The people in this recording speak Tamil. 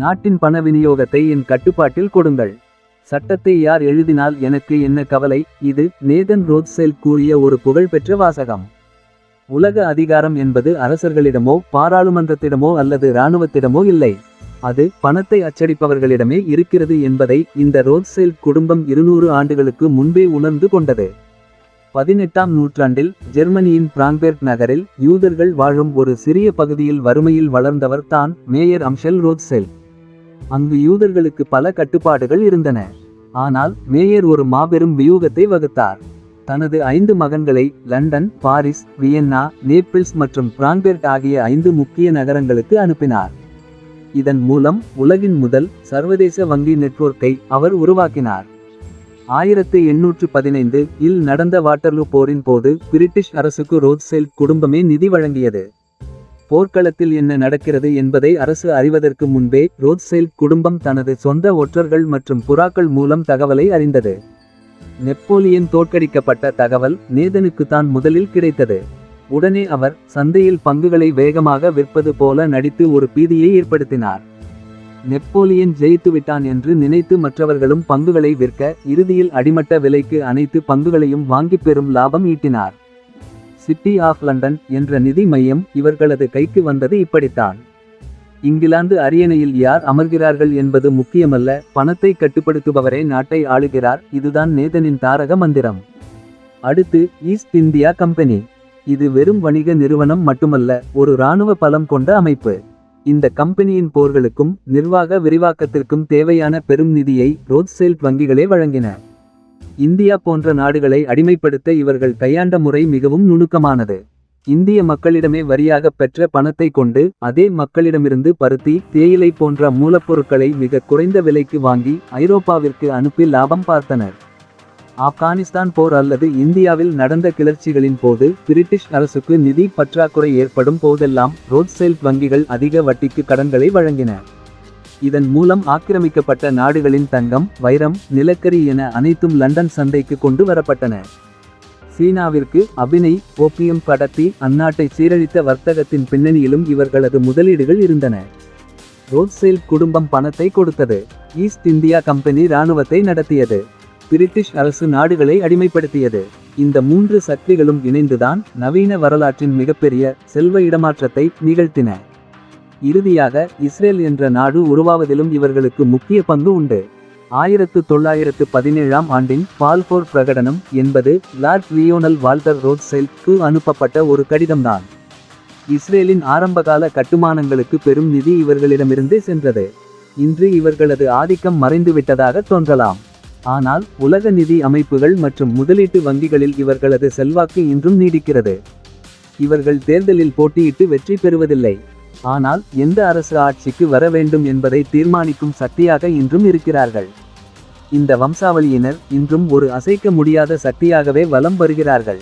நாட்டின் பண விநியோகத்தை என் கட்டுப்பாட்டில் கொடுங்கள். சட்டத்தை யார் எழுதினால் எனக்கு என்ன கவலை? இது நேதன் ரோத்செல் கூறிய ஒரு புகழ்பெற்ற வாசகம். உலக அதிகாரம் என்பது அரசர்களிடமோ பாராளுமன்றத்திடமோ அல்லது இராணுவத்திடமோ இல்லை. அது பணத்தை அச்சடிப்பவர்களிடமே இருக்கிறது என்பதை இந்த ரோத்செல் குடும்பம் இருநூறு ஆண்டுகளுக்கு முன்பே உணர்ந்து கொண்டது. பதினெட்டாம் நூற்றாண்டில் ஜெர்மனியின் பிராங்பெர்க் நகரில் யூதர்கள் வாழும் ஒரு சிறிய பகுதியில் வறுமையில் வளர்ந்தவர் தான் மேயர் அம்ஷெல் ரோத்செல். அங்கு யூதர்களுக்கு பல கட்டுப்பாடுகள் இருந்தன. ஆனால் மேயர் ஒரு மாபெரும் வியூகத்தை வகுத்தார். தனது ஐந்து மகன்களை லண்டன் பாரிஸ் வியன்னா நேப்பிள்ஸ் மற்றும் பிரான்பெர்ட் ஆகிய ஐந்து முக்கிய நகரங்களுக்கு அனுப்பினார். இதன் மூலம் உலகின் முதல் சர்வதேச வங்கி நெட்வொர்க்கை அவர் உருவாக்கினார். ஆயிரத்து எண்ணூற்று பதினைந்து இல் நடந்த வாட்டர்லூ போரின் போது பிரிட்டிஷ் அரசுக்கு ரோத்செல் குடும்பமே நிதி வழங்கியது. போர்க்களத்தில் என்ன நடக்கிறது என்பதை அரசு அறிவதற்கு முன்பே ரோத்செல் குடும்பம் தனது சொந்த ஒற்றர்கள் மற்றும் புறாக்கள் மூலம் தகவலை அறிந்தது. நெப்போலியன் தோற்கடிக்கப்பட்ட தகவல் நேதனுக்கு தான் முதலில் கிடைத்தது. உடனே அவர் சந்தையில் பங்குகளை வேகமாக விற்பது போல நடித்து ஒரு பீதியை ஏற்படுத்தினார். நெப்போலியன் ஜெயித்துவிட்டான் என்று நினைத்து மற்றவர்களும் பங்குகளை விற்க இறுதியில் அடிமட்ட விலைக்கு அனைத்து பங்குகளையும் வாங்கிப் பெறும் லாபம் ஈட்டினார். சிட்டி ஆஃப் லண்டன் என்ற நிதி மையம் இவர்களது கைக்கு வந்தது இப்படித்தான். இங்கிலாந்து அரியணையில் யார் அமர்கிறார்கள் என்பது முக்கியமல்ல பணத்தை கட்டுப்படுத்துபவரே நாட்டை ஆளுகிறார் இதுதான் நேதனின் தாரக மந்திரம். அடுத்து ஈஸ்ட் இந்தியா கம்பெனி இது வெறும் வணிக நிறுவனம் மட்டுமல்ல ஒரு இராணுவ பலம் கொண்ட அமைப்பு. இந்த கம்பெனியின் போர்களுக்கும் நிர்வாக விரிவாக்கத்திற்கும் தேவையான பெரும் நிதியை ரோத்செல்ட் வங்கிகளே வழங்கின. இந்தியா போன்ற நாடுகளை அடிமைப்படுத்த இவர்கள் கையாண்ட முறை மிகவும் நுணுக்கமானது. இந்திய மக்களிடமே வரியாக பெற்ற பணத்தை கொண்டு அதே மக்களிடமிருந்து பருத்தி தேயிலை போன்ற மூலப்பொருட்களை மிக குறைந்த விலைக்கு வாங்கி ஐரோப்பாவிற்கு அனுப்பி லாபம் பார்த்தனர். ஆப்கானிஸ்தான் போர் அல்லது இந்தியாவில் நடந்த கிளர்ச்சிகளின் போது பிரிட்டிஷ் அரசுக்கு நிதி பற்றாக்குறை ஏற்படும் போதெல்லாம் ரோத்செல்ட் வங்கிகள் அதிக வட்டிக்கு கடன்களை வழங்கின. இதன் மூலம் ஆக்கிரமிக்கப்பட்ட நாடுகளின் தங்கம் வைரம் நிலக்கரி என அனைத்தும் லண்டன் சந்தைக்கு கொண்டு வரப்பட்டன. சீனாவிற்கு அபினை ஓபியம் கடத்தி அந்நாட்டை சீரழித்த வர்த்தகத்தின் பின்னணியிலும் இவர்களது முதலீடுகள் இருந்தன. ரோத்செல்ட் குடும்பம் பணத்தை கொடுத்தது. ஈஸ்ட் இந்தியா கம்பெனி இராணுவத்தை நடத்தியது. பிரிட்டிஷ் அரசு நாடுகளை அடிமைப்படுத்தியது. இந்த மூன்று சக்திகளும் இணைந்துதான் நவீன வரலாற்றின் மிகப்பெரிய செல்வ இடமாற்றத்தை நிகழ்த்தின. இறுதியாக இஸ்ரேல் என்ற நாடு உருவாவதிலும் இவர்களுக்கு முக்கிய பங்கு உண்டு. ஆயிரத்து தொள்ளாயிரத்து பதினேழாம் ஆண்டின் பால்போர் பிரகடனம் என்பது லார்ட் லியோனல் வால்டர் ரோட்செல்க்கு அனுப்பப்பட்ட ஒரு கடிதம்தான். இஸ்ரேலின் ஆரம்பகால கட்டுமானங்களுக்கு பெரும் நிதி இவர்களிடமிருந்தே சென்றது. இன்று இவர்களது ஆதிக்கம் மறைந்துவிட்டதாக தோன்றலாம். ஆனால் உலக நிதி அமைப்புகள் மற்றும் முதலீட்டு வங்கிகளில் இவர்களது செல்வாக்கு இன்றும் நீடிக்கிறது. இவர்கள் தேர்தலில் போட்டியிட்டு வெற்றி பெறுவதில்லை. ஆனால் எந்த அரசு ஆட்சிக்கு வர வேண்டும் என்பதை தீர்மானிக்கும் சக்தியாக இன்றும் இருக்கிறார்கள். இந்த வம்சாவளியினர் இன்றும் ஒரு அசைக்க முடியாத சக்தியாகவே வலம் வருகிறார்கள்.